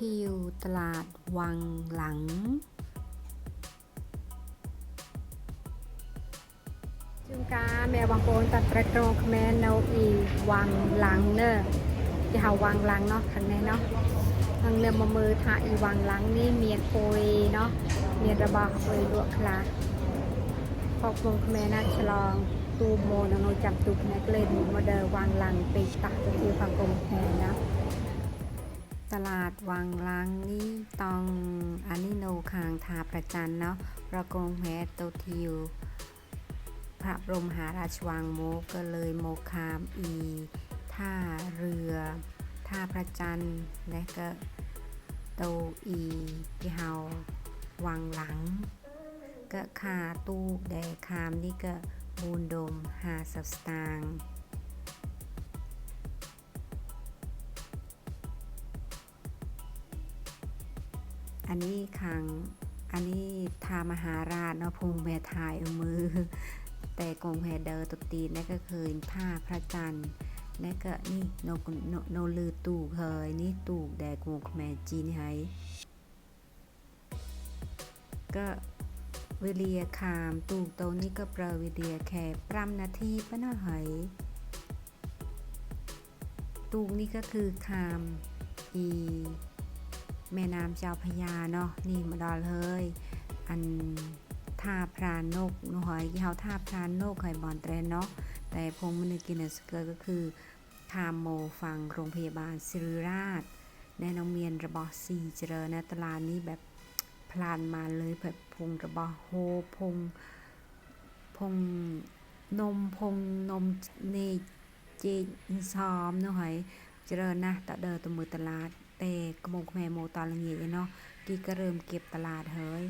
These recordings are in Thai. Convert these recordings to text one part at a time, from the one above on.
ทิวตลาดวังหลัง จุงกาแม่วังโปนตัดตระโรงแม่เนาอีวังหลังเนอะจะหาวังหลังเนาะทางในเนาะทางเนื้อมามือทาอีวังหลังนี่เมียโกยเนาะเมียระบาดโกยลวกคลาพอกวงแม่นาฉลองตูโมนโนจับตุกแม็กเลนมาเดอวังหลังปีตัดตะเกียบฟังกลมแทนนะ ตลาดวังลังนี่ตองอันนี้โนคางทาประจันเนาะประกงแหตโตทิว พระบรมหาราชวังโมก็เลยโมคามอีท่าเรือท่าประจันและก็โตอีพี่เฮาวังหลัง ก็คาตู้แดคามนี่ก็บูนดมหาสับสตางค์ อันนี้ขังอันนี้ทามหาราชเนาะพงแม่ทายเอามือ แต่กงแฮเดอร์ตุตีนั่นก็คือท่าพระจันทร์นั่นก็นี่โนโนโนลือตู่เคยนี่ตู่แดกงแม่จีนให้ก็เวเลียคามตู่โตวนี้ก็เปรเวเลียแค่ปรำนาทีปะนาะเหยตูกนี่ก็คือคามอี แม่น้ำเจ้าพยาเนาะนี่มาดอลเฮ้ยอันท่าพรานกนหอยเฮาท่าพรานกไข่บอลแตรนเนาะแต่พงมันกินสเกอร์ก็คือคามโมฟังโรงพยาบาลศิริราชแน่น้องเมียนระบอซีเจริญนะตลาดนี้แบบพลานมาเลยแบบพงระบอโฮพงพงนมพงนมเนเจซอมนาะหอยเจริญนะตะเดอตัวมือตลาด แต่กมกแมโมตอนละเงียเนาะกีก็เริ่มเก็บตลาดเฮ้ย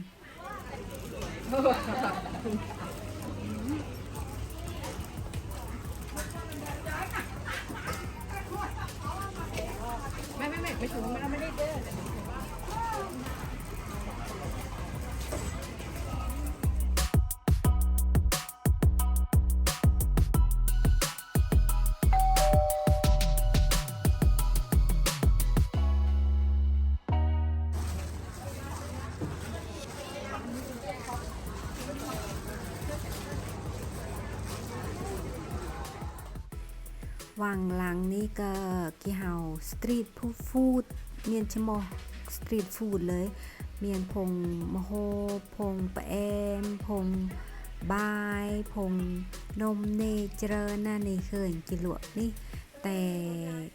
ไม่ไม่ไม่ไม่ถึงมันไม่ได้เด้อ วังหลังนี่ก็กี่เฮาสตรีทฟู้ดเมียนชะโมสตรีทฟู้ดเลย เมียนพงมโฮพงปะแอมพงบายพงนมเนเจริญน่ะนี่เคยกิลวกนี่แต่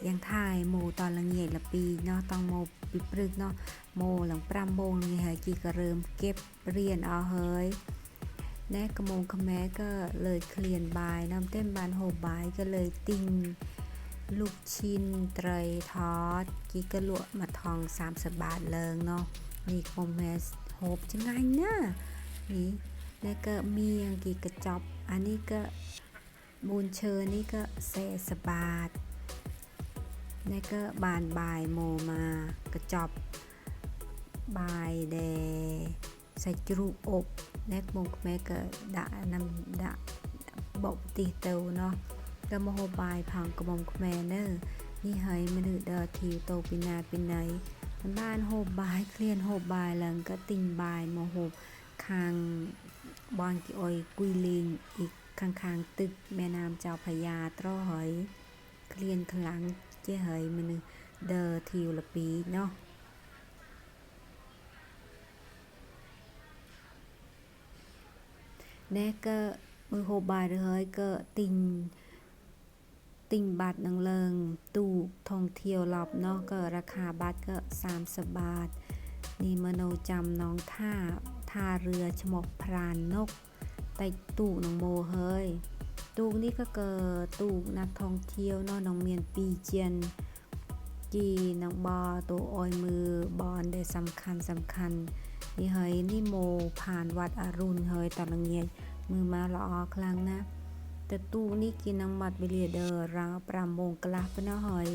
ยังถ่ายโมตอนละเงียดละปีเนาะต้องโมปิปรึกเนาะโมหลังปรำโมงนี่เฮยกีก็เริ่มเก็บเรียนเอาเฮย แนกกระมงขแม้ก็เลยเคลียนบายน้ำเต้นบานโฮบายก็เลยติงลูกชิ้นไตรทอดกีกระลวกมาทอง30บาทเลิงเนาะนี่กระมงแม่โฮบจะไงนะนี่แล้วก็เมียงกีกระจอบอันนี้ก็บูนเชอร์นี่ก็เซสบาทแล้วก็บานบายโมมากระจอบ บายแด ใส่จรูอบแนกมงแม่ก็ดะนำดะบอกตีเตวเนาะก็มาโฮบายพังกระมงแม่เนอนี่เฮ้ยมันเดอทิวโตปินาปินไหนบ้านโฮบายเคลียนโฮบายหลังก็ติงบายมาโฮคางบอนกิออยกุยลิงอีกข้างๆตึกแม่น้ำเจ้าพระยาตรอหอยเคลียนขลังเจ้เฮ้ยมันเดอทิวละปีเนาะ แน่ก็มือโฮบายเลยก็ติงติงบัตรนังเลิงตู้ท่องเที่ยวรอบเนอกก็ราคาบัตรก็30บาทนี่มโนจำน้องท่าท่าเรือชมกพรานนกไต่ตู้น้องโมเฮยตู้นี่ก็เกิดตู้นักท่องเที่ยวนอน้องเมียนปีเจียนจีน้องบอตัวออยมือบอลได้สำคัญสำคัญ นี่เฮยนี่โมผ่านวัดอรุณเฮยตอนละเงียมือมาละออครั้งนะแต่ตู้นี่กินน้ำมัดไปเรียเดอร์ราวปรามโมงกะลาปนะเฮย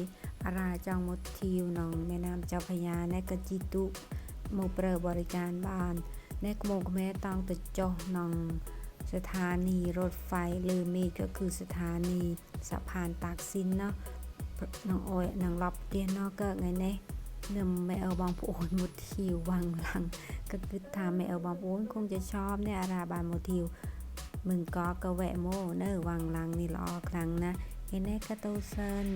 อาราจองมดทิวน้องแม่น้ำเจ้าพระยาในกจิตุโมเปรบริการบ้านในกโมกแม่ต้องตะจอน้องสถานีรถไฟลือมีก็คือสถานีสะพานตากสินเนาะน้องโอยน้องรับเตียนเนาะก็ไงเน่ เดิมแม่เอลบางปูนมุทิววังหลัง ก็คือทำแม่เอลบางปูนคงจะชอบในอาราบานมุทิวมึงก็กระแวะโมเนอวังลังนี่ละอครั้งนะเห็นแน่กระตูเซน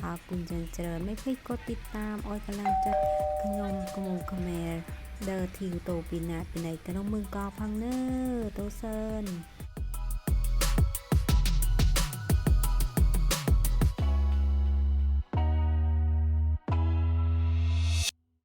ขอบคุณจันเจริญไม่พลิกดติดตามออยกำลังจะขยมกระมงกระแมเดอทิวโตปีนาปีไหนกระน้องมึงกอพังเนอโตเซน